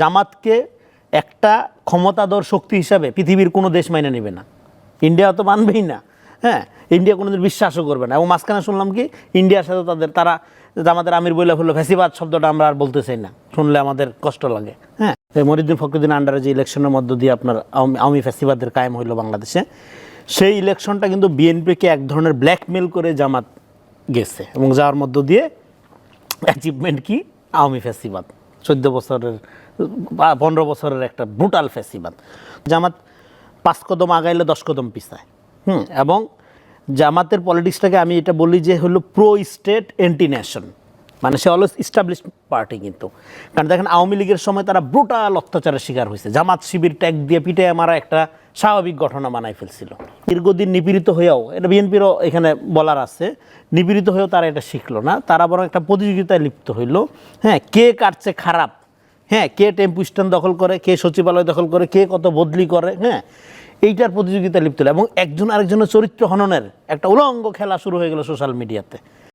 জামাতকে একটা ক্ষমতাধর শক্তি হিসাবে পৃথিবীর কোনো দেশ মাইনে নেবে না। ইন্ডিয়া তো মানবেই না হ্যাঁ? ইন্ডিয়া কোনোদিন বিশ্বাসও করবে না। এবং মাঝখানে শুনলাম কি, ইন্ডিয়ার সাথে তাদের, তারা আমাদের আমির বইলা হলো ফ্যাসিবাদ শব্দটা আমরা আর বলতে চাই না। শুনলে আমাদের কষ্ট লাগে হ্যাঁ? মরিদ্দিন ফখরুদ্দিন আন্ডারে যে ইলেকশনের মধ্য দিয়ে আপনার আওয়ামী ফ্যাসিবাদের কায়েম হইল বাংলাদেশে, সেই ইলেকশনটা কিন্তু বিএনপিকে এক ধরনের ব্ল্যাকমেল করে জামাত গেছে। এবং যাওয়ার মধ্য দিয়ে অ্যাচিভমেন্ট কি? আওয়ামী ফ্যাসিবাদ। চোদ্দ বছরের পনেরো বছরের একটা ব্রুটাল ফ্যাসিবাদ জামাত পাঁচ কদম আগাইলে দশ কদম পিছায়। হুম, এবং জামাতের পলিটিক্সটাকে আমি এটা বলি যে হলো প্রো স্টেট এন্টি ন্যাশন মানে সে অলওয়েজ ইস্টাবলিশ পার্টি কিন্তু। কারণ দেখেন, আওয়ামী লীগের সময় তারা ব্রুটাল অত্যাচারের শিকার হয়েছে। জামাত শিবির ট্যাগ দিয়ে পিঠে মারা একটা স্বাভাবিক ঘটনা বানাই ফেলছিল। দীর্ঘদিন নিপীড়িত হয়েও, এটা বিএনপিরও এখানে বলার আছে, নিপীড়িত হয়েও তারা এটা শিখলো না। তারা বরং একটা প্রতিযোগিতায় লিপ্ত হইল। হ্যাঁ কে কাটছে খারাপ হ্যাঁ কে টেম্পু স্ট্যান্ড দখল করে, কে সচিবালয় দখল করে, কে কত বদলি করে হ্যাঁ এইটার প্রতিযোগিতা লিপ্ত এবং একজন আরেকজনের চরিত্র হননের একটা উলঙ্গ খেলা শুরু হয়ে গেল সোশ্যাল মিডিয়াতে